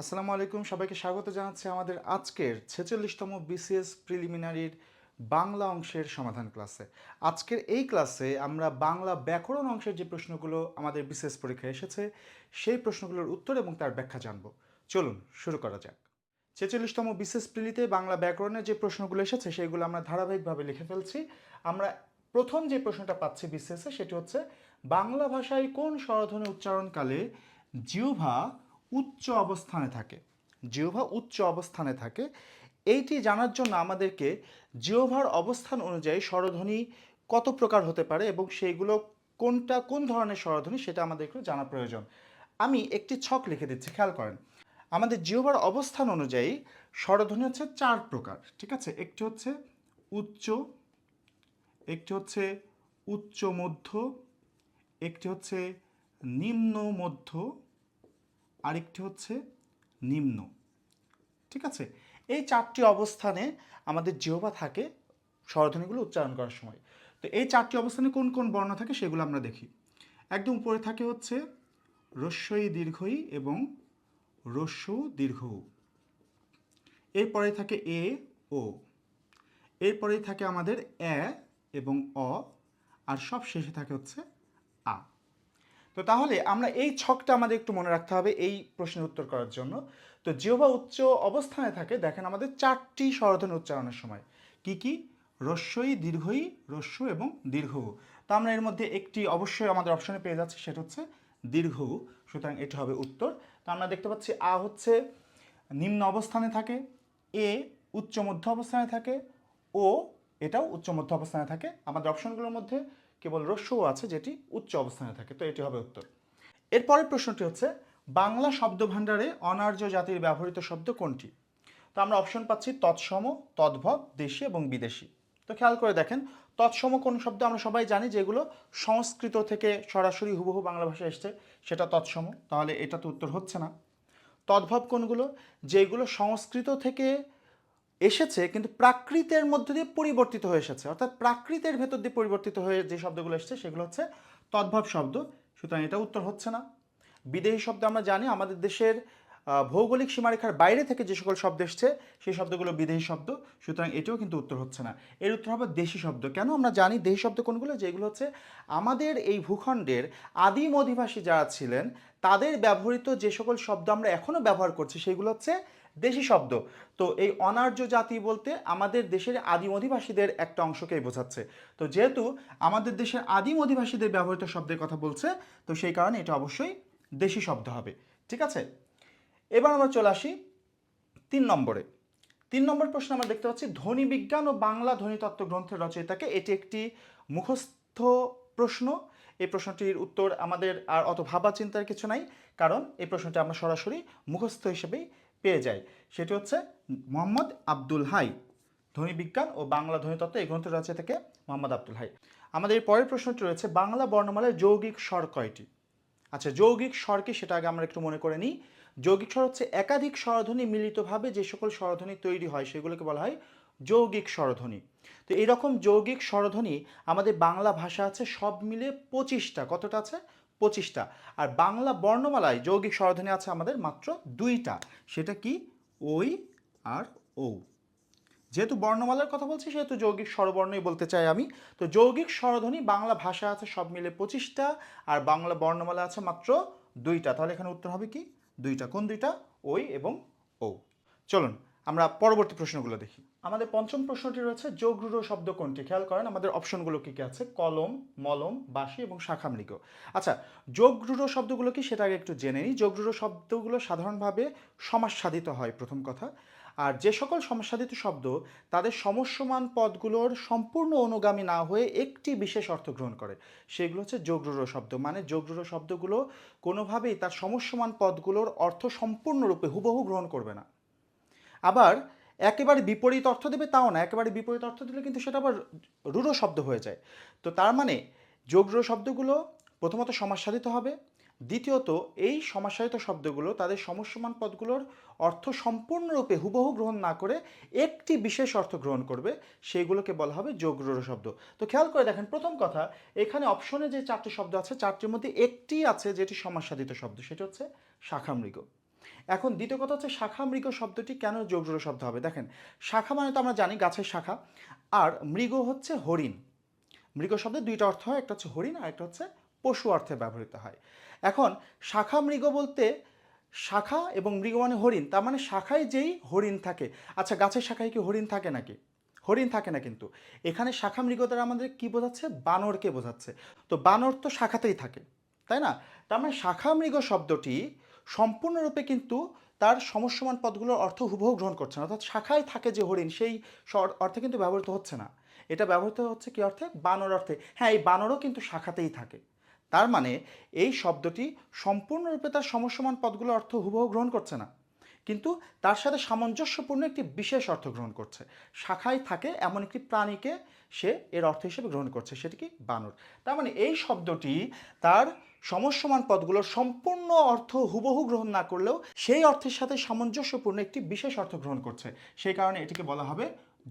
আসসালামু আলাইকুম, সবাইকে স্বাগত জানাচ্ছি আমাদের আজকের ছেচল্লিশতম বিসিএস প্রিলিমিনারির বাংলা অংশের সমাধান ক্লাসে। আজকের এই ক্লাসে আমরা বাংলা ব্যাকরণ অংশের যে প্রশ্নগুলো আমাদের বিসিএস পরীক্ষায় এসেছে, সেই প্রশ্নগুলোর উত্তর এবং তার ব্যাখ্যা জানব। চলুন, শুরু করা যাক। ছেচল্লিশতম বিসিএস প্রিলিতে বাংলা ব্যাকরণের যে প্রশ্নগুলো এসেছে, সেগুলো আমরা ধারাবাহিকভাবে লিখে ফেলছি। আমরা প্রথম যে প্রশ্নটা পাচ্ছি বিসিএসে, সেটি হচ্ছে, বাংলা ভাষায় কোন স্বরধ্বনি উচ্চারণকালে জিহ্বা উচ্চ অবস্থানে থাকে। জিহ্বা উচ্চ অবস্থানে থাকে। এইটি জানার জন্য আমাদেরকে জিহ্বার অবস্থান অনুযায়ী স্বরধ্বনি কত প্রকার হতে পারে এবং সেইগুলো কোনটা, কোন ধরনের স্বরধ্বনি সেটা আমাদেরকে জানা প্রয়োজন। আমি একটি ছক লিখে দিচ্ছি, খেয়াল করেন। আমাদের জিহ্বার অবস্থান অনুযায়ী স্বরধ্বনি হচ্ছে চার প্রকার, ঠিক আছে? একটি হচ্ছে উচ্চ, একটি হচ্ছে উচ্চ মধ্য, একটি হচ্ছে নিম্ন মধ্য আরেকটি হচ্ছে নিম্ন। ঠিক আছে? এই চারটি অবস্থানে আমাদের জিহ্বা থাকে স্বরধ্বনিগুলো উচ্চারণ করার সময়। তো এই চারটি অবস্থানে কোন কোন বর্ণ থাকে সেগুলো আমরা দেখি। একদম উপরে থাকে হচ্ছে রস্যই দীর্ঘই এবং রস্য দীর্ঘ। এরপরে থাকে এ, ও। এরপরেই থাকে আমাদের এ এবং অ। আর সব শেষে থাকে হচ্ছে তো তাহলে আমরা এই ছকটা আমাদের একটু মনে রাখতে হবে এই প্রশ্নের উত্তর করার জন্য। তো জিহ্বা উচ্চ অবস্থানে থাকে, দেখেন আমাদের চারটি স্বরধ্বনি উচ্চারণের সময়। কি কি? রস্যই, দীর্ঘই, রস্য এবং দীর্ঘ। তো আমরা এর মধ্যে একটি অবশ্যই আমাদের অপশনে পেয়ে যাচ্ছি, সেটা হচ্ছে দীর্ঘ। সুতরাং এটি হবে উত্তর। তো আমরা দেখতে পাচ্ছি আ হচ্ছে নিম্ন অবস্থানে থাকে, এ উচ্চ মধ্য অবস্থানে থাকে, ও এটাও উচ্চ মধ্য অবস্থানে থাকে। আমাদের অপশনগুলোর মধ্যে কেবল রস্যও আছে যেটি উচ্চ অবস্থানে থাকে। তো এটি হবে উত্তর। এরপরের প্রশ্নটি হচ্ছে, বাংলা শব্দ ভাণ্ডারে অনার্য জাতির ব্যবহৃত শব্দ কোনটি? তো আমরা অপশন পাচ্ছি তৎসম, তদ্ভব, দেশি এবং বিদেশি। তো খেয়াল করে দেখেন, তৎসম কোন শব্দ আমরা সবাই জানি যেগুলো সংস্কৃত থেকে সরাসরি হুবহু বাংলা ভাষায় এসছে, সেটা তৎসম। তাহলে এটা তো উত্তর হচ্ছে না। তদ্ভব কোনগুলো? যেগুলো সংস্কৃত থেকে এসেছে কিন্তু প্রাকৃতের মধ্য দিয়ে পরিবর্তিত হয়ে এসেছে। অর্থাৎ প্রাকৃতের ভেতর দিয়ে পরিবর্তিত হয়ে যে শব্দগুলো এসেছে, সেগুলো হচ্ছে তদ্ভব শব্দ। সুতরাং এটা উত্তর হচ্ছে না। বিদেশি শব্দ আমরা জানি, আমাদের দেশের ভৌগোলিক সীমারেখার বাইরে থেকে যে সকল শব্দ এসছে, সেই শব্দগুলো বিদেশি শব্দ। সুতরাং এটিও কিন্তু উত্তর হচ্ছে না। এর উত্তর হবে দেশি শব্দ। কেন আমরা জানি দেশি শব্দ কোনগুলো? যেগুলো হচ্ছে আমাদের এই ভূখণ্ডের আদিম অধিবাসী যারা ছিলেন, তাদের ব্যবহৃত যে সকল শব্দ আমরা এখনও ব্যবহার করছি, সেগুলো হচ্ছে দেশি শব্দ। তো এই অনার্য জাতি বলতে আমাদের দেশের আদিম অধিবাসীদের একটা অংশকেই বোঝাচ্ছে। তো যেহেতু আমাদের দেশের আদিম অধিবাসীদের ব্যবহৃত শব্দের কথা বলছে, তো সেই কারণে এটা অবশ্যই দেশি শব্দ হবে। ঠিক আছে? এবার আমরা চলে আসি তিন নম্বরে। তিন নম্বর প্রশ্ন আমরা দেখতে পাচ্ছি, ধ্বনি বিজ্ঞান ও বাংলা ধ্বনিতত্ত্ব গ্রন্থের রচয়িতাকে এটি একটি মুখস্থ প্রশ্ন। এই প্রশ্নটির উত্তর আমাদের আর অত ভাবা চিন্তার কিছু নাই, কারণ এই প্রশ্নটি আমরা সরাসরি মুখস্থ হিসেবেই পেয়ে যাই। সেটি হচ্ছে মোহাম্মদ আব্দুল হাই ধ্বনি বিজ্ঞান ও বাংলা ধ্বনিতত্ত্ব এই গ্রন্থের রচয়িতা থেকে মোহাম্মদ আব্দুল হাই। আমাদের পরের প্রশ্নটি রয়েছে, বাংলা বর্ণমালায় যৌগিক স্বর কয়টি? আচ্ছা যৌগিক স্বর কি সেটা আগে আমরা একটু মনে করে নিই। যৌগিক স্বর হচ্ছে একাধিক স্বরধ্বনি মিলিতভাবে যে সকল স্বরধ্বনি তৈরি হয়, সেগুলোকে বলা হয় যৌগিক স্বরধ্বনি। তো এইরকম যৌগিক স্বরধ্বনি আমাদের বাংলা ভাষা আছে সব মিলে পঁচিশটা। কতটা আছে? পঁচিশটা। আর বাংলা বর্ণমালায় যৌগিক স্বরধ্বনি আছে আমাদের মাত্র দুইটা। সেটা কি? ওই আর ও যেহেতু বর্ণমালার কথা বলছি, সেহেতু যৌগিক স্বরবর্ণই বলতে চাই আমি। তো যৌগিক স্বরধ্বনি, বাংলা ভাষা আছে সব মিলে পঁচিশটা, আর বাংলা বর্ণমালা আছে মাত্র দুইটা। তাহলে এখানে উত্তর হবে কি? দুইটা। কোন দুইটা? ওই এবং ও চলুন, আমরা পরবর্তী প্রশ্নগুলো দেখি। আমাদের পঞ্চম প্রশ্নটি রয়েছে যোগরূঢ় শব্দ কোনটি? খেয়াল করেন, আমাদের অপশনগুলো কি কি আছে? কলম, মলম, বাঁশি এবং শাখামৃগ। আচ্ছা যোগরূঢ় শব্দগুলো কি? সেটা আগে একটু জেনে নিই। যোগরূঢ় শব্দগুলো সাধারণভাবে সমাজসাধিত হয়, প্রথম কথা। আর যে সকল সমাজসাধিত শব্দ, তাদের সমস্যমান পদগুলোর সম্পূর্ণ অনুগামী না হয়ে একটি বিশেষ অর্থ গ্রহণ করে। সেগুলো হচ্ছে যোগরূঢ় শব্দ। মানে যোগরূঢ় শব্দগুলো কোনোভাবেই তার সমস্যমান পদগুলোর অর্থ সম্পূর্ণরূপে হুবহু গ্রহণ করবে না। আবার একেবারে বিপরীত অর্থ দেবে তাও না, একেবারে বিপরীত অর্থ দিলে কিন্তু সেটা আবার রূঢ় শব্দ হয়ে যায়। তো তার মানে যোগরূঢ় শব্দগুলো প্রথমত সমাজসাধিত হবে, দ্বিতীয়ত এই সমাজসাধিত শব্দগুলো তাদের সমস্যমান পদগুলোর অর্থ সম্পূর্ণরূপে হুবহু গ্রহণ না করে একটি বিশেষ অর্থ গ্রহণ করবে, সেইগুলোকে বলা হবে যোগরূঢ় শব্দ। তো খেয়াল করে দেখেন, প্রথম কথা, এখানে অপশনে যে চারটি শব্দ আছে, চারটির মধ্যে একটি আছে যেটি সমাজসাধিত শব্দ, সেটি হচ্ছে শাখামৃগ। এখন দ্বিতীয় কথা হচ্ছে শাখা মৃগ শব্দটি কেন যোগজোড় শব্দ হবে? দেখেন, শাখা মানে তো আমরা জানি গাছের শাখা, আর মৃগ হচ্ছে হরিণ। মৃগ শব্দের দুইটা অর্থ হয়, একটা হচ্ছে হরিণ আর একটা হচ্ছে পশু অর্থে ব্যবহৃত হয়। এখন শাখা মৃগ বলতে শাখা এবং মৃগ মানে হরিণ, তার মানে শাখায় যেই হরিণ থাকে। আচ্ছা গাছের শাখায় কি হরিণ থাকে নাকি? হরিণ থাকে না কিন্তু। এখানে শাখা মৃগ দ্বারা আমাদের কি বোঝাচ্ছে? বানরকে বোঝাচ্ছে। তো বানর তো শাখাতেই থাকে, তাই না? তার মানে শাখা মৃগ শব্দটি সম্পূর্ণরূপে কিন্তু তার সমস্যমান পদগুলোর অর্থ হুবহু গ্রহণ করছে না। অর্থাৎ শাখায় থাকে যে হরিণ, সেই অর্থে কিন্তু ব্যবহৃত হচ্ছে না। এটা ব্যবহৃত হচ্ছে কি অর্থে? বানর অর্থে। হ্যাঁ এই বানরও কিন্তু শাখাতেই থাকে। তার মানে এই শব্দটি সম্পূর্ণরূপে তার সমস্যমান পদগুলোর অর্থ হুবহু গ্রহণ করছে না। কিন্তু তার সাথে সামঞ্জস্যপূর্ণ একটি বিশেষ অর্থ গ্রহণ করছে। শাখায় থাকে এমন একটি প্রাণীকে সে এর অর্থ হিসেবে গ্রহণ করছে, সেটি কি বানর। তার মানে এই শব্দটি তার সমস্যমান পদগুলোর সম্পূর্ণ অর্থ হুবহু গ্রহণ না করলেও সেই অর্থের সাথে সামঞ্জস্যপূর্ণ একটি বিশেষ অর্থ গ্রহণ করছে। সেই কারণে এটিকে বলা হবে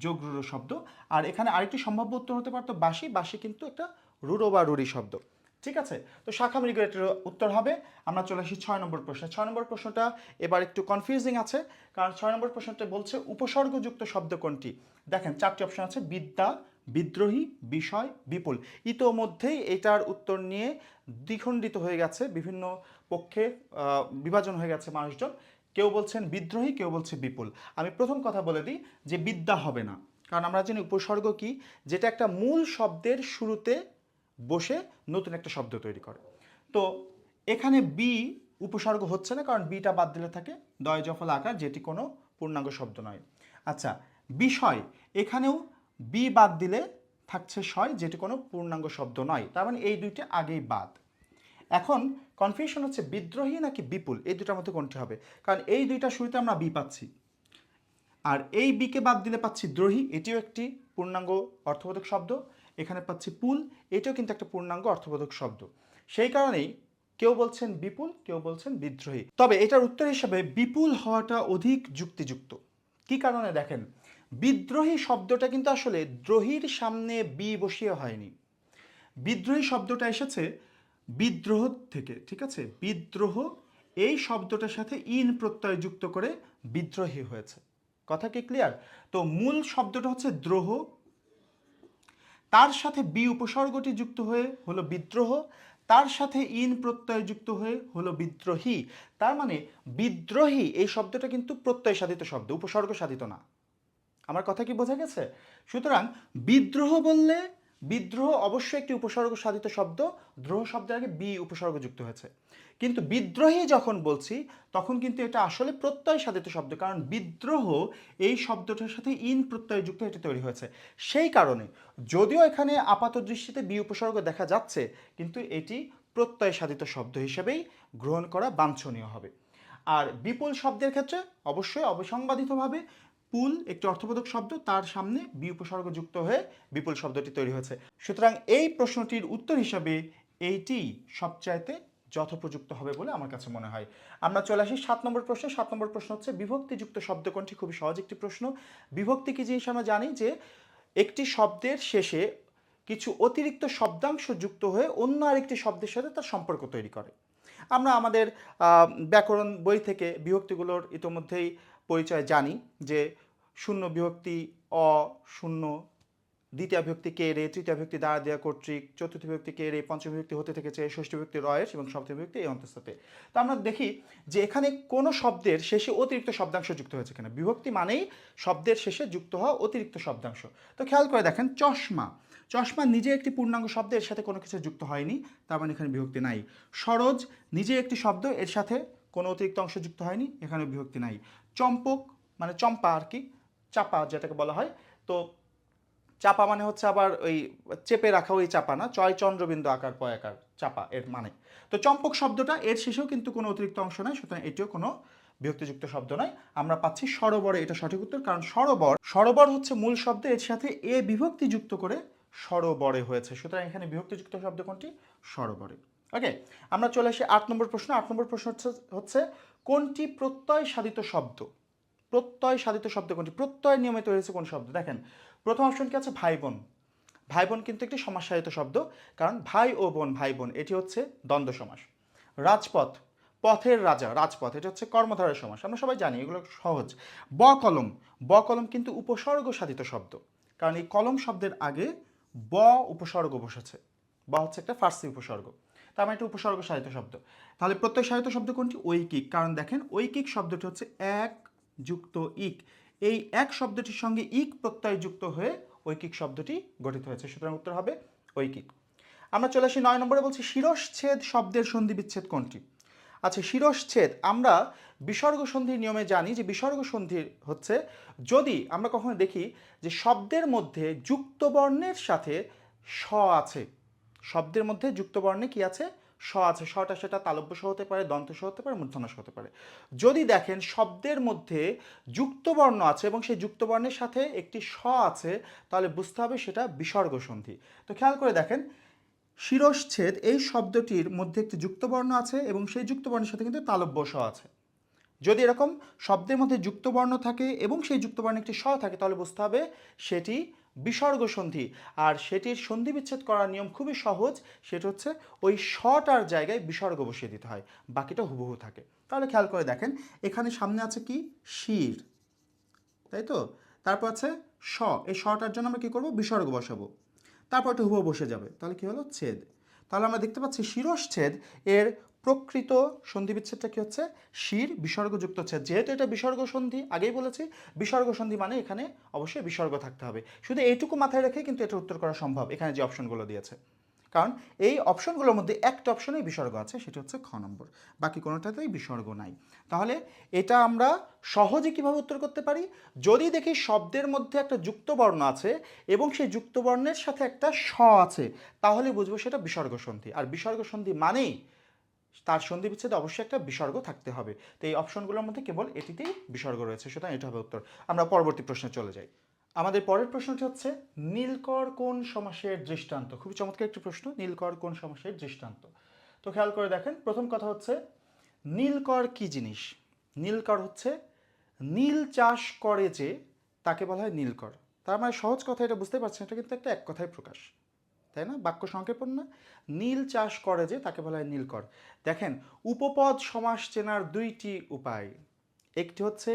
যোগ শব্দ। আর এখানে আরেকটি সম্ভাব্য উত্তর হতে পারতো বাসি বাসি কিন্তু একটা রুড়ো বা রুড়ি শব্দ। ঠিক আছে? তো শাখা মৃগ এটার উত্তর হবে। আমরা চলে আসি ছয় নম্বর প্রশ্নে। ছয় নম্বর প্রশ্নটা এবার একটু কনফিউজিং আছে, কারণ ছয় নম্বর প্রশ্নটা বলছে উপসর্গযুক্ত শব্দ কোনটি? দেখেন, চারটি অপশন আছে, বিদ্যা বিদ্রোহী বিষয় বিপুল। ইতোমধ্যেই এটার উত্তর নিয়ে দ্বিখণ্ডিত হয়ে গেছে বিভিন্ন পক্ষে বিভাজন হয়ে গেছে মানুষজন। কেউ বলছেন বিদ্রোহী, কেউ বলছে বিপুল। আমি প্রথম কথা বলে দিই যে বিদ্যা হবে না। কারণ আমরা জানি উপসর্গ কি? যেটা একটা মূল শব্দের শুরুতে বসে নতুন একটা শব্দ তৈরি করে। তো এখানে বি উপসর্গ হচ্ছে না, কারণ বিটা বাদ দিলে থাকে। দয়, জফল, আকার যেটি কোনো পূর্ণাঙ্গ শব্দ নয়। আচ্ছা বিষয় এখানেও বি বাদ দিলে থাকছে শয় যেটি কোনো পূর্ণাঙ্গ শব্দ নয়। তার মানে এই দুইটি আগেই বাদ। এখন কনফিউশন হচ্ছে বিদ্রোহী নাকি বিপুল? এই দুটার মধ্যে কোনটি হবে? কারণ এই দুইটা শুরুতে আমরা বি পাচ্ছি। আর এই বিকে বাদ দিলে পাচ্ছি দ্রোহী, এটিও একটি পূর্ণাঙ্গ অর্থবোধক শব্দ। এখানে পাচ্ছি পুল, এটিও কিন্তু একটা পূর্ণাঙ্গ অর্থবোধক শব্দ। সেই কারণেই কেউ বলছেন বিপুল, কেউ বলছেন বিদ্রোহী। তবে এটার উত্তর হিসেবে বিপুল হওয়াটা অধিক যুক্তিযুক্ত। কি কারণে দেখেন? বিদ্রোহী শব্দটা কিন্তু আসলে দ্রোহীর সামনে বি বসিয়ে হয়নি। বিদ্রোহী শব্দটা এসেছে বিদ্রোহ থেকে, ঠিক আছে? বিদ্রোহ, এই শব্দটার সাথে ইন প্রত্যয় যুক্ত করে বিদ্রোহী হয়েছে। কথা কি ক্লিয়ার তো মূল শব্দটা হচ্ছে দ্রোহ, তার সাথে বি উপসর্গটি যুক্ত হয়ে হলো বিদ্রোহ, তার সাথে ইন প্রত্যয় যুক্ত হয়ে হলো বিদ্রোহী। তার মানে বিদ্রোহী এই শব্দটা কিন্তু প্রত্যয় সাধিত শব্দ, উপসর্গ সাধিত না। আমার কথা কি বোঝা গেছে? সুতরাং বিদ্রোহ বললে বিদ্রোহ অবশ্যই একটি উপসর্গ সাধিত শব্দ, দ্রোহ শব্দের আগে বি উপসর্গ যুক্ত হয়েছে। কিন্তু বিদ্রোহী যখন বলছি, তখন কিন্তু এটা আসলে প্রত্যয় সাধিত শব্দ, কারণ বিদ্রোহ এই শব্দটার সাথে ইন প্রত্যয় যুক্ত এটা তৈরি হয়েছে। সেই কারণে যদিও এখানে আপাত দৃষ্টিতে বি উপসর্গ দেখা যাচ্ছে, কিন্তু এটি প্রত্যয় সাধিত শব্দ হিসেবেই গ্রহণ করা বাঞ্ছনীয় হবে। আর বিপুল শব্দের ক্ষেত্রে অবশ্যই অবসংবাদিতভাবে পুল একটি অর্থবোধক শব্দ, তার সামনে বি উপসর্গ যুক্ত হয়ে বিপুল শব্দটি তৈরি হয়েছে। সুতরাং এই প্রশ্নটির উত্তর হিসাবে এইটি সবচাইতে যথোপযুক্ত হবে বলে আমার কাছে মনে হয়। আমরা চলে আসি সাত নম্বর প্রশ্নে। সাত নম্বর প্রশ্ন হচ্ছে, বিভক্তিযুক্ত শব্দ কোনটি? খুবই সহজ একটি প্রশ্ন। বিভক্তি কি জিনিস আমরা জানি যে, একটি শব্দের শেষে কিছু অতিরিক্ত শব্দাংশ যুক্ত হয়ে অন্য আরেকটি শব্দের সাথে তার সম্পর্ক তৈরি করে। আমরা আমাদের ব্যাকরণ বই থেকে বিভক্তিগুলোর ইতোমধ্যেই পরিচয় জানি যে শূন্য বিভক্তি অ, শূন্য, দ্বিতীয় বিভক্তি কে রে, তৃতীয় বিভক্তি দ্বারা দেয়া কর্তৃক, চতুর্থ বিভক্তি কে রে, পঞ্চম বিভক্তি হতে থেকেছে, ষষ্ঠ বিভক্তি রয়েস এবং সপ্তম বিভক্তি এই অন্তঃস্থতে। তো আমরা দেখি যে এখানে কোনো শব্দের শেষে অতিরিক্ত শব্দাংশ যুক্ত হয়েছে কিনা। বিভক্তি মানেই শব্দের শেষে যুক্ত হওয়া অতিরিক্ত শব্দাংশ। তো খেয়াল করে দেখেন, চশমা। চশমা নিজে একটি পূর্ণাঙ্গ শব্দ, এর সাথে কোনো কিছু যুক্ত হয়নি, তার মানে এখানে বিভক্তি নাই। সরোজ নিজে একটি শব্দ, এর সাথে কোনো অতিরিক্ত অংশ যুক্ত হয়নি এখানে বিভক্তি নাই। চম্পক মানে চম্পা আর কি, চাপা যেটাকে বলা হয়। তো চাপা মানে হচ্ছে আবার ওই চেপে রাখা ওই চাপা না চয় চন্দ্রবিন্দু আকার, পয় আকার, চাপা এর মানে। তো চম্পক শব্দটা এর শেষেও কিন্তু কোনো অতিরিক্ত অংশ নাই, সুতরাং এটিও কোনো বিভক্তিযুক্ত শব্দ নয়। আমরা পাচ্ছি সরোবরে এটা সঠিক উত্তর, কারণ সরোবর সরোবর হচ্ছে মূল শব্দ, এর সাথে এ বিভক্তি যুক্ত করে সরোবরে হয়েছে। সুতরাং এখানে বিভক্তিযুক্ত শব্দ কোনটি? সরোবরে। ওকে আমরা চলে আসি আট নম্বর প্রশ্ন। আট নম্বর প্রশ্ন হচ্ছে হচ্ছে কোনটি প্রত্যয় সাধিত শব্দ? প্রত্যয় সাধিত শব্দ কোনটি? প্রত্যয় নিয়মে তৈরি হয়েছে কোন শব্দ? দেখেন, প্রথম অপশন কি আছে? ভাই বোন। ভাই বোন কিন্তু একটি সমাজসাহিত শব্দ, কারণ ভাই ও বোন, ভাই বোন, এটি হচ্ছে দ্বন্দ্ব সমাস রাজপথ, পথের রাজা, রাজপথ, এটা হচ্ছে কর্মধারের সমাস আমরা সবাই জানি, এগুলো সহজ। ব কলম ব কলম কিন্তু উপসর্গ সাধিত শব্দ, কারণ এই কলম শব্দের আগে ব উপসর্গ বসেছে। বা হচ্ছে একটা ফার্সি উপসর্গ। তার মানে একটা উপসর্গ সাহিত্য শব্দ। তাহলে প্রত্যয় সাহিত্য শব্দ কোনটি? ঐকিক। কারণ দেখেন, ঐকিক শব্দটি হচ্ছে এক যুক্ত ইক। এই এক শব্দটির সঙ্গে ইক প্রত্যয় যুক্ত হয়ে ঐকিক শব্দটি গঠিত হয়েছে। সুতরাং উত্তর হবে ঐকিক। আমরা চলে আসি নয় নম্বরে, বলছি শিরশ্ছেদ শব্দের সন্ধি বিচ্ছেদ কোনটি? আচ্ছা শিরশ্ছেদ, আমরা বিসর্গ সন্ধির নিয়মে জানি যে বিসর্গ সন্ধি হচ্ছে যদি আমরা কখনো দেখি যে শব্দের মধ্যে যুক্ত বর্ণের সাথে স আছে। শব্দের মধ্যে যুক্ত বর্ণে কি আছে? স আছে। সটা সেটা তালব্য স হতে পারে, দন্ত স হতে পারে মূর্ধন্য হতে পারে। যদি দেখেন শব্দের মধ্যে যুক্ত বর্ণ আছে এবং সেই যুক্ত বর্ণের সাথে একটি স আছে, তাহলে বুঝতে হবে সেটা বিসর্গ সন্ধি তো খেয়াল করে দেখেন, শিরশ্ছেদ এই শব্দটির মধ্যে একটি যুক্তবর্ণ আছে এবং সেই যুক্তবর্ণের সাথে কিন্তু তালব্য স আছে। যদি এরকম শব্দের মধ্যে যুক্তবর্ণ থাকে এবং সেই যুক্তবর্ণে একটি স থাকে, তাহলে বুঝতে হবে সেটি বিসর্গ সন্ধি। আর সেটির সন্ধি বিচ্ছেদ করার নিয়ম খুবই সহজ, সেটা হচ্ছে ওই শটার জায়গায় বিসর্গ বসিয়ে দিতে হয়, বাকিটা হুবহু থাকে। তাহলে খেয়াল করে দেখেন, এখানে সামনে আছে কি? শির। তাই তো? তারপর আছে স এই শটার জন্য আমরা কী করব? বিসর্গ বসাবো। তারপর একটু হুবহু বসে যাবে। তাহলে কি হলো? ছেদ। তাহলে আমরা দেখতে পাচ্ছি শিরশ্ছেদ এর প্রকৃত সন্ধি বিচ্ছেদটা কি হচ্ছে? শির বিসর্গযুক্ত ছেদ যেহেতু এটা বিসর্গ সন্ধি, আগেই বলেছি, বিসর্গ সন্ধি মানে এখানে অবশ্যই বিসর্গ থাকতে হবে। শুধু এইটুকু মাথায় রেখে কিন্তু এটা উত্তর করা সম্ভব, এখানে যে অপশনগুলো দিয়েছে। কারণ এই অপশনগুলোর মধ্যে একটা অপশনেই বিসর্গ আছে, সেটা হচ্ছে খ নম্বর। বাকি কোনোটাতেই বিসর্গ নাই। তাহলে এটা আমরা সহজে কীভাবে উত্তর করতে পারি? যদি দেখি শব্দের মধ্যে একটা যুক্ত বর্ণ আছে এবং সেই যুক্ত বর্ণের সাথে একটা স আছে, তাহলে বুঝব সেটা বিসর্গ সন্ধি। আর বিসর্গ সন্ধি মানেই তার সন্ধি বিচ্ছেদে অবশ্যই একটা বিসর্গ থাকতে হবে। তো এই অপশনগুলোর মধ্যে কেবল এটিতেই বিসর্গ রয়েছে। সুতরাং এটা হবে উত্তর। আমরা পরবর্তী প্রশ্নে চলে যাই। আমাদের পরের প্রশ্নটি হচ্ছে, নীলকর কোন সমাসের দৃষ্টান্ত? খুবই চমৎকার একটি প্রশ্ন, নীলকর কোন সমাসের দৃষ্টান্ত? তো খেয়াল করে দেখেন, প্রথম কথা হচ্ছে, নীলকর কি জিনিস? নীলকর হচ্ছে, নীল চাষ করে যে তাকে বলা হয় নীলকর। তার মানে সহজ কথা এটা বুঝতে পারছেন, এটা কিন্তু একটা এক কথায় প্রকাশ। তাই না? বাক্য সংক্ষেপণ না? নীল চাষ করে যে তাকে বলা হয় নীলকর দেখেন, উপপদ সমাস চেনার দুইটি উপায়। একটি হচ্ছে,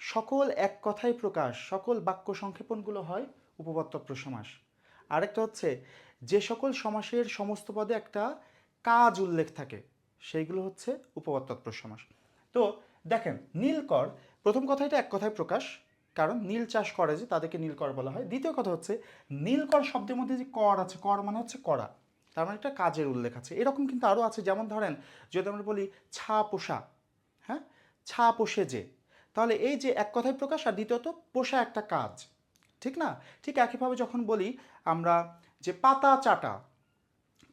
সকল এক কথায় প্রকাশ, সকল বাক্য সংক্ষেপণগুলো হয় উপপদ তৎপ্র সমাস আরেকটা হচ্ছে, যে সকল সমাসের সমস্ত পদে একটা কাজ উল্লেখ থাকে, সেইগুলো হচ্ছে উপপদ তৎপ্র সমাস তো দেখেন নীলকর প্রথম কথা এটা এক কথায় প্রকাশ কারণ নীল চাষ করে যে তাদেরকে নীলকর বলা হয়। দ্বিতীয় কথা হচ্ছে নীলকর শব্দের মধ্যে যে কর আছে, কর মানে হচ্ছে করা তার মানে একটা কাজের উল্লেখ আছে। এরকম কিন্তু আরও আছে, যেমন ধরেন যদি আমরা বলি ছা পোষা হ্যাঁ? ছা পোষে যে। তাহলে এই যে এক কথায় প্রকাশ আর দ্বিতীয়ত পোষা একটা কাজ। ঠিক না? ঠিক একইভাবে যখন বলি আমরা যে পাতা চাটা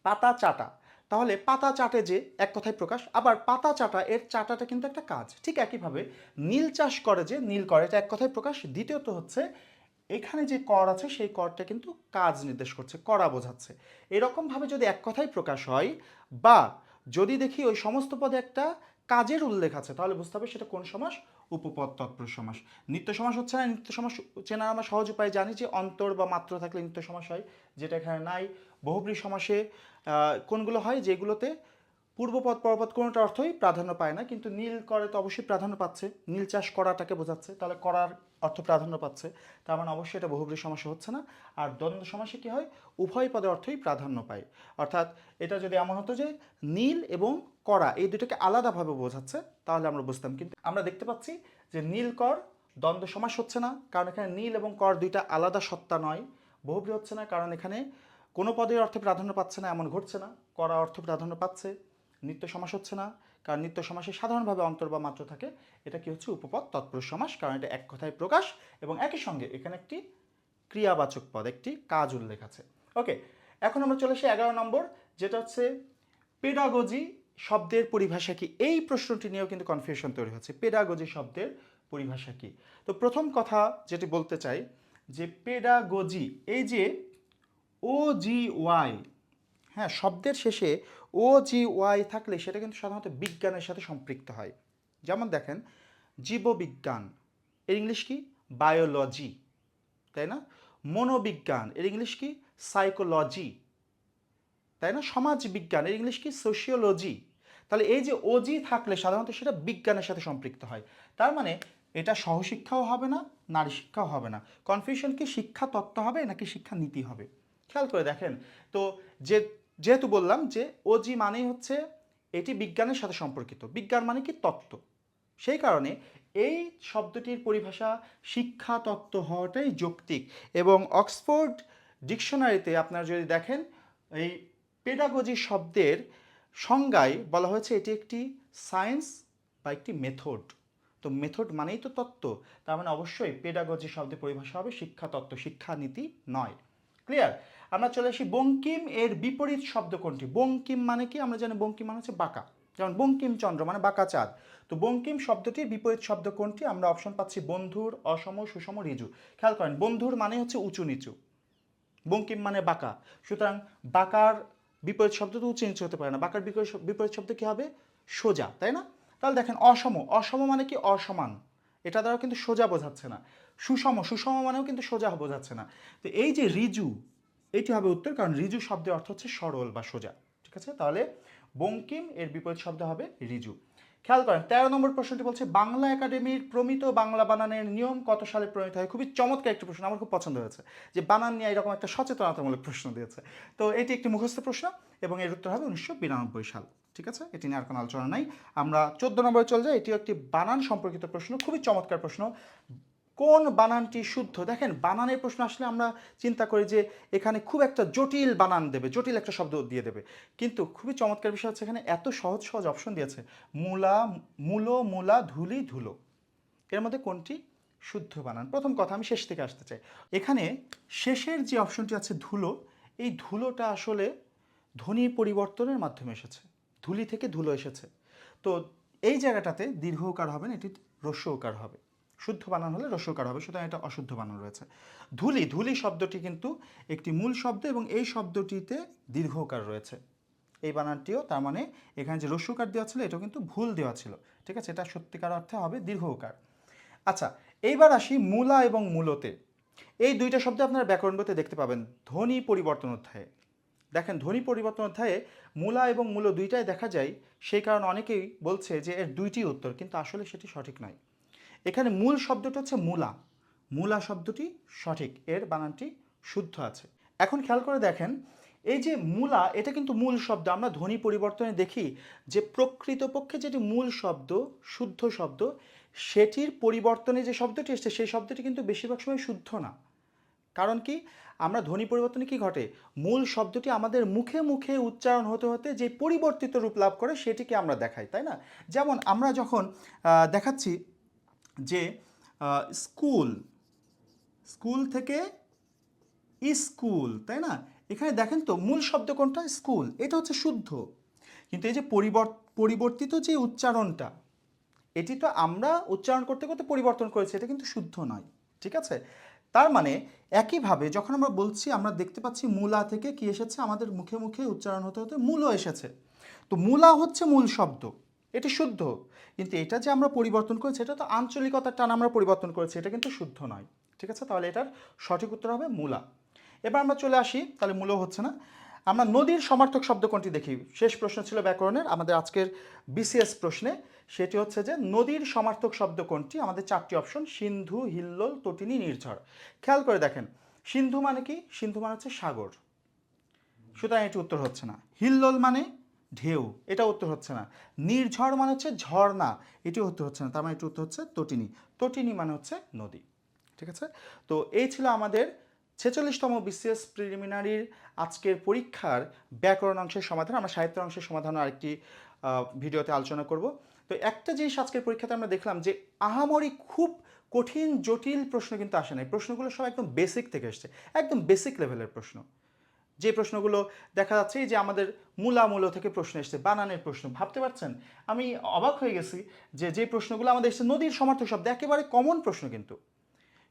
পাতা চাটা তাহলে পাতা চাটে যে এক কথায় প্রকাশ, আবার পাতা চাটা, এর চাটাটা কিন্তু একটা কাজ। ঠিক একইভাবে নীল চাষ করে যে, নীল করে, এটা এক কথায় প্রকাশ। দ্বিতীয়ত হচ্ছে, এখানে যে কর আছে, সেই করটা কিন্তু কাজ নির্দেশ করছে, করা বোঝাচ্ছে। এরকমভাবে যদি এক কথায় প্রকাশ হয়, বা যদি দেখি ওই সমস্ত পদে একটা কাজের উল্লেখ আছে, তাহলে বুঝতে হবে সেটা কোন সমাস? উপপদ তৎপর সমাস। নিত্য সমাস হচ্ছে না, নিত্য সমাস চেনার আমরা সহজ উপায় জানি যে অন্তর বা মাত্র থাকলে নিত্য সমাস হয়, যেটা এখানে নাই। বহুব্রী সমাসে কোনগুলো হয় যেগুলোতে পূর্বপদ, পরপদ কোনোটা অর্থই প্রাধান্য পায় না, কিন্তু নীল করে তো অবশ্যই প্রাধান্য পাচ্ছে। নীল চাষ করাটাকে বোঝাচ্ছে। তাহলে করার অর্থ প্রাধান্য পাচ্ছে, তার মানে অবশ্যই এটা বহুব্রী সমাসে হচ্ছে না। আর দ্বন্দ্ব সমাসে কী হয়? উভয় পদে অর্থই প্রাধান্য পায়। অর্থাৎ এটা যদি এমন হতো যে নীল এবং করা এই দুটোকে আলাদাভাবে বোঝাচ্ছে, তাহলে আমরা বুঝতাম। কিন্তু আমরা দেখতে পাচ্ছি যে নীল কর দ্বন্দ্ব সমাস হচ্ছে না, কারণ এখানে নীল এবং কর দুইটা আলাদা সত্তা নয়। বহুব্রী হচ্ছে না, কারণ এখানে কোনো পদের অর্থে প্রাধান্য পাচ্ছে না, এমন ঘটছে না। করা অর্থ প্রাধান্য পাচ্ছে, নিত্য সমাস হচ্ছে না। কারণ নিত্য সমাসে সাধারণভাবে অন্তর বা মাত্র থাকে। এটা কি হচ্ছে উপপদ? তৎপুরুষ সমাস। কারণ এটা এক কথায় প্রকাশ এবং একই সঙ্গে এখানে একটি ক্রিয়াবাচক পদ, একটি কাজ উল্লেখ আছে। ওকে, এখন আমরা চলে আসি এগারো নম্বর, যেটা হচ্ছে পেডাগজি শব্দের পরিভাষা কি? এই প্রশ্নটি নিয়েও কিন্তু কনফিউশন তৈরি হচ্ছে। পেডাগজি শব্দের পরিভাষা কি? তো প্রথম কথা যেটি বলতে চাই, যে পেডাগজি, এই যে ও জি ওয়াই হ্যাঁ শব্দের শেষে ও জি ওয়াই থাকলে সেটা কিন্তু সাধারণত বিজ্ঞানের সাথে সম্পৃক্ত হয়। যেমন দেখেন, জীববিজ্ঞান, এর ইংলিশ কি? বায়োলজি, তাই না? মনোবিজ্ঞান, এর ইংলিশ কি? সাইকোলজি, তাই না? সমাজ বিজ্ঞান এর ইংলিশ কি? সোশিওলজি। তাহলে এই যে ওজি থাকলে সাধারণত সেটা বিজ্ঞানের সাথে সম্পৃক্ত হয়। তার মানে এটা সহশিক্ষাও হবে না, নারী শিক্ষাও হবে না। কনফিউশন কি শিক্ষা তত্ত্ব হবে নাকি শিক্ষা নীতি হবে? খেয়াল করে দেখেন। তো যে যেহেতু বললাম যে ওজি মানেই হচ্ছে এটি বিজ্ঞানের সাথে সম্পর্কিত। বিজ্ঞান মানে কি? তত্ত্ব। সেই কারণে এই শব্দটির পরিভাষা শিক্ষা তত্ত্ব হওয়াটাই যৌক্তিক এবং অক্সফোর্ড ডিকশনারিতে আপনারা যদি দেখেন, এই পেডাগজি শব্দের সংজ্ঞায় বলা হয়েছে এটি একটি সায়েন্স বা একটি মেথড তো মেথড মানেই তো তত্ত্ব। তার মানে অবশ্যই পেডাগজি শব্দের পরিভাষা হবে শিক্ষা তত্ত্ব, শিক্ষানীতি নয়। ক্লিয়ার আমরা চলে আসি বঙ্কিম এর বিপরীত শব্দ কোনটি? বঙ্কিম মানে কি? আমরা জানি বঙ্কিম মানে হচ্ছে বাঁকা। যেমন বঙ্কিমচন্দ্র মানে বাঁকা চাঁদ। তো বঙ্কিম শব্দটির বিপরীত শব্দ কোনটি? আমরা অপশন পাচ্ছি বন্ধুর, অসম, সুষম ঋজু খেয়াল করেন, বন্ধুর মানে হচ্ছে উঁচু নিচু। বঙ্কিম মানে বাঁকা। সুতরাং বাঁকার বিপরীত শব্দ তো উঁচু নিচু হতে পারে না। বাঁকার বিপরীত শব্দ কি হবে? সোজা, তাই না? তাহলে দেখেন, অসম। অসম মানে কি? অসমান। এটা দ্বারা কিন্তু সোজা বোঝাচ্ছে না। সুষম সুষম মানেও কিন্তু সোজা বোঝাচ্ছে না। তো এই যে রিজু, এটি হবে উত্তর, কারণ রিজু শব্দের অর্থ হচ্ছে সরল বা সোজা, ঠিক আছে? তাহলে বঙ্কিম, এর বিপরীত শব্দ হবে রিজু। খেয়াল করেন, তেরো নম্বর প্রশ্নটি বলছে, বাংলা একাডেমির প্রমিত বাংলা বানানের নিয়ম কত সালে প্রণীত হয়? খুবই চমৎকার একটি প্রশ্ন, আমার খুব পছন্দ হয়েছে। যে বানান নিয়ে এরকম একটা সচেতনতামূলক প্রশ্ন দিয়েছে। তো এটি একটি মুখস্থ প্রশ্ন এবং এর উত্তর হবে উনিশশো বিরানব্বই সাল, ঠিক আছে? এটি নিয়ে আর কোনো আলোচনা নাই। আমরা চোদ্দ নম্বরে চলে যাই, এটিও একটি বানান সম্পর্কিত প্রশ্ন, খুবই চমৎকার প্রশ্ন। কোন বানানটি শুদ্ধ? দেখেন, বানানের প্রশ্ন আসলে আমরা চিন্তা করি যে এখানে খুব একটা জটিল বানান দেবে, জটিল একটা শব্দ দিয়ে দেবে। কিন্তু খুবই চমৎকার বিষয় হচ্ছে এখানে এত সহজ সহজ অপশন দিয়েছে। মূলা, মূলো, মূলা, ধুলি, ধুলো। এর মধ্যে কোনটি? শুদ্ধ বানান। প্রথম কথা, আমি শেষ থেকে আসতে চাই। এখানে শেষের যে অপশনটি আছে ধুলো, এই ধুলোটা আসলে ধ্বনি পরিবর্তনের মাধ্যমে এসেছে। ধুলি থেকে ধুলো এসেছে। তো এই জায়গাটাতে দীর্ঘকার হবে না, এটি রস্যকার হবে। শুদ্ধ বানান হলে রস্যকার হবে, সুতরাং এটা অশুদ্ধ বানান রয়েছে। ধুলি ধুলি শব্দটি কিন্তু একটি মূল শব্দ এবং এই শব্দটিতে দীর্ঘকার রয়েছে। এই বানানটিও তার মানে এখানে যে রস্যকার দেওয়া ছিল, এটাও কিন্তু ভুল দেওয়া ছিল। ঠিক আছে? এটা সত্যিকার অর্থে হবে দীর্ঘকার। আচ্ছা এইবার আসি মূলা এবং মূলতে। এই দুইটা শব্দ আপনারা ব্যাকরণ দেখতে পাবেন। ধ্বনি পরিবর্তন অধ্যায়ে। দেখেন, ধ্বনি পরিবর্তন অধ্যায়ে মূলা এবং মূল দুইটাই দেখা যায়। সেই কারণে অনেকেই বলছে যে এর দুইটি উত্তর, কিন্তু আসলে সেটি সঠিক নয়। এখানে মূল শব্দটা হচ্ছে মূলা। মূলা শব্দটি সঠিক, এর বানানটি শুদ্ধ আছে। এখন খেয়াল করে দেখেন, এই যে মূলা, এটা কিন্তু মূল শব্দ। আমরা ধ্বনি পরিবর্তনে দেখি যে প্রকৃতপক্ষে যেটি মূল শব্দ, শুদ্ধ শব্দ, সেটির পরিবর্তনে যে শব্দটি এসছে, সেই শব্দটি কিন্তু বেশিরভাগ সময় শুদ্ধ না। কারণ কি? আমরা ধ্বনি পরিবর্তনে কি ঘটে? মূল শব্দটি আমাদের মুখে মুখে উচ্চারণ হতে হতে যে পরিবর্তিত রূপ লাভ করে, সেটিকে আমরা দেখাই, তাই না? যেমন আমরা যখন দেখাচ্ছি যে স্কুল স্কুল থেকে স্কুল, তাই না? এখানে দেখেন তো, মূল শব্দ কোনটা স্কুল, এটা হচ্ছে শুদ্ধ। কিন্তু এই যে পরিবর্ত পরিবর্তিত যে উচ্চারণটা, এটি তো আমরা উচ্চারণ করতে করতে পরিবর্তন করেছি, এটা কিন্তু শুদ্ধ নয়, ঠিক আছে? তার মানে একইভাবে যখন আমরা বলছি, আমরা দেখতে পাচ্ছি মূলা থেকে কি এসেছে? আমাদের মুখে মুখে উচ্চারণ হতে হতে মূলও এসেছে। তো মূলা হচ্ছে মূল শব্দ। এটি শুদ্ধ। কিন্তু এটা যে আমরা পরিবর্তন করেছি এটা তো আঞ্চলিকতার টান আমরা পরিবর্তন করেছি, এটা কিন্তু শুদ্ধ নয়। ঠিক আছে? তাহলে এটার সঠিক উত্তর হবে মূলা। এবার আমরা চলে আসি, তাহলে মূলও হচ্ছে না। আমরা নদীর সমার্থক শব্দ কোনটি দেখি? শেষ প্রশ্ন ছিল ব্যাকরণের, আমাদের আজকের বিসিএস প্রশ্নে। সেটি হচ্ছে যে, নদীর সমার্থক শব্দ কোনটি? আমাদের চারটি অপশন, সিন্ধু, হিল্লোল, তটিনী, নির্ঝর। খেয়াল করে দেখেন, সিন্ধু মানে কি? সিন্ধু মানে হচ্ছে সাগর। সুতরাং এটি উত্তর হচ্ছে না। হিল্লোল মানে ঢেউ, এটা উত্তর হচ্ছে না। নির্ঝর মানে হচ্ছে ঝর্ণা এটি উত্তর হচ্ছে না, তার মানে এটি উত্তর হচ্ছে তটিনী। তটিনী মানে হচ্ছে নদী, ঠিক আছে? তো এই ছিল আমাদের ছেচল্লিশতম বিসিএস প্রিলিমিনারির আজকের পরীক্ষার ব্যাকরণ অংশের সমাধান। আমরা সাহিত্য অংশের সমাধান আরেকটি ভিডিওতে আলোচনা করব। তো একটা জিনিস আজকের পরীক্ষাতে আমরা দেখলাম যে আহামরি খুব কঠিন, জটিল প্রশ্ন কিন্তু আসে নাই। প্রশ্নগুলো সব একদম বেসিক থেকে এসছে, একদম বেসিক লেভেলের প্রশ্ন। যে প্রশ্নগুলো দেখা যাচ্ছে যে আমাদের মূলামূল থেকে প্রশ্ন এসছে, বানানের প্রশ্ন, ভাবতে পারছেন? আমি অবাক হয়ে গেছি যে যে প্রশ্নগুলো আমাদের এসছে, নদীর সমর্থক শব্দ, একেবারে কমন প্রশ্ন কিন্তু।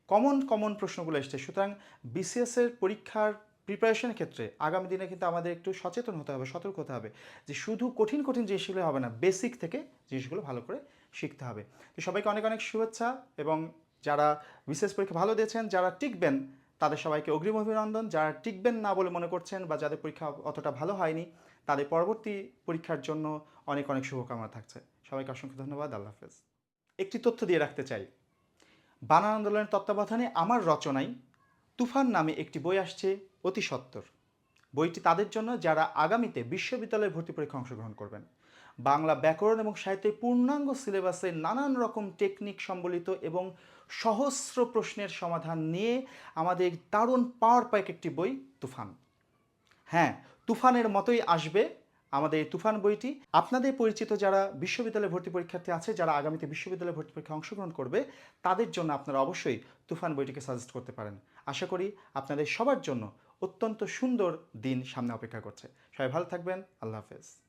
কমন কমন প্রশ্নগুলো এসছে। সুতরাং বিসিএস এর পরীক্ষার প্রিপারেশনের ক্ষেত্রে আগামী দিনে কিন্তু আমাদের একটু সচেতন হতে হবে, সতর্ক হতে হবে যে শুধু কঠিন কঠিন জিনিসগুলো হবে না বেসিক থেকে জিনিসগুলো ভালো করে শিখতে হবে। তো সবাইকে অনেক অনেক শুভেচ্ছা এবং যারা বিশেষ পরীক্ষা ভালো দিয়েছেন, যারা টিকবেন তাদের সবাইকে অগ্রিম অভিনন্দন। যারা টিকবেন না বলে মনে করছেন বা যাদের পরীক্ষা অতটা ভালো হয়নি, তাদের পরবর্তী পরীক্ষার জন্য অনেক অনেক শুভকামনা থাকছে। সবাইকে অসংখ্য ধন্যবাদ। আল্লাহ হাফেজ। একটি তথ্য দিয়ে রাখতে চাই। বানান আন্দোলনের তত্ত্বাবধানে আমার রচনায় তুফান নামে একটি বই আসছে অতি সত্বর বইটি তাদের জন্য যারা আগামীতে বিশ্ববিদ্যালয়ে ভর্তি পরীক্ষা অংশগ্রহণ করবেন। বাংলা ব্যাকরণ এবং সাহিত্যের পূর্ণাঙ্গ সিলেবাসে নানান রকম টেকনিক সম্বলিত এবং সহস্র প্রশ্নের সমাধান নিয়ে আমাদের দারুণ পাওয়ার প্যাক একটি বই, তুফান। হ্যাঁ তুফানের মতোই আসবে আমাদের এই তুফান বইটি। আপনাদের পরিচিত যারা বিশ্ববিদ্যালয়ে ভর্তি পরীক্ষার্থী আছে, যারা আগামীতে বিশ্ববিদ্যালয়ে ভর্তি পরীক্ষা অংশগ্রহণ করবে, তাদের জন্য আপনারা অবশ্যই তুফান বইটিকে সাজেস্ট করতে পারেন। আশা করি আপনাদের সবার জন্য অত্যন্ত সুন্দর দিন সামনে অপেক্ষা করছে। সবাই ভালো থাকবেন, আল্লাহ হাফেজ।